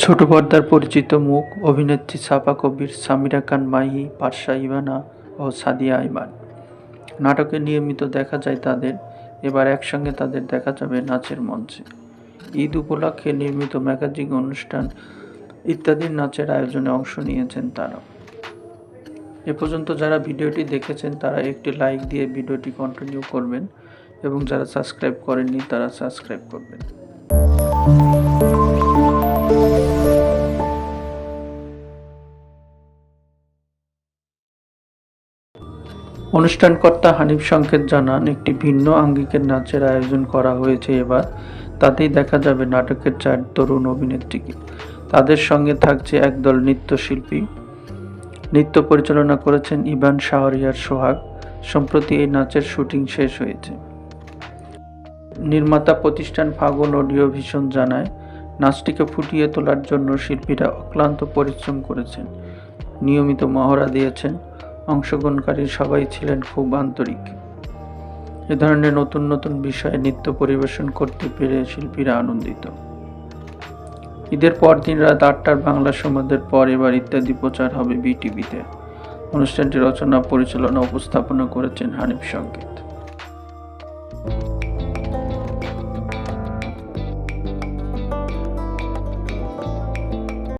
ছোট পর্দার পরিচিত মুখ, অভিনেত্রী সাপা কবির, সামিরা খান, মাহি, পারসা ইভানা ও সাদিয়া ইমান নাটকে নিয়মিত দেখা যায় তাদের, এবার একসঙ্গে তাদের দেখা যাবে নাচের মঞ্চে। ঈদ উপলক্ষে নির্মিত ম্যাগাজিন অনুষ্ঠান ইত্যাদির নাচের আয়োজনে অংশ নিয়েছেন তারা। এ পর্যন্ত যারা ভিডিওটি দেখেছেন, তারা একটি লাইক দিয়ে ভিডিওটি কন্টিনিউ করবেন এবং যারা সাবস্ক্রাইব করেননি, তারা সাবস্ক্রাইব করবেন। অনুষ্ঠানকর্তা হানিফ সংকেত জানান, একটি ভিন্ন আঙ্গিকের নাচের আয়োজন করা হয়েছে এবার। তাতেই দেখা যাবে নাটকের চার তরুণ অভিনেত্রীকে। তাদের সঙ্গে থাকছে একদল নৃত্যশিল্পী। নৃত্য পরিচালনা করেছেন ইভান শাহরিয়ার সোহাগ। সম্প্রতি এই নাচের শুটিং শেষ হয়েছে। নির্মাতা প্রতিষ্ঠান ফাগুন অডিও ভিশন জানায়, নাচটিকে ফুটিয়ে তোলার জন্য শিল্পীরা অক্লান্ত পরিশ্রম করেছেন। নিয়মিত মহড়া দিয়েছেন অংশগ্রহণকারী সবাই ছিলেন খুব আন্তরিক। এ ধরনের নতুন নতুন বিষয়ে নৃত্য পরিবেশন করতে পেরে শিল্পীরা আনন্দিত। ঈদের পরদিন রাত আটটার বাংলা সম্বন্ধের পর এবার ইত্যাদি প্রচার হবে বিটিভিতে। অনুষ্ঠানটি রচনা, পরিচালনা, উপস্থাপনা করেছেন হানিফ সংকেত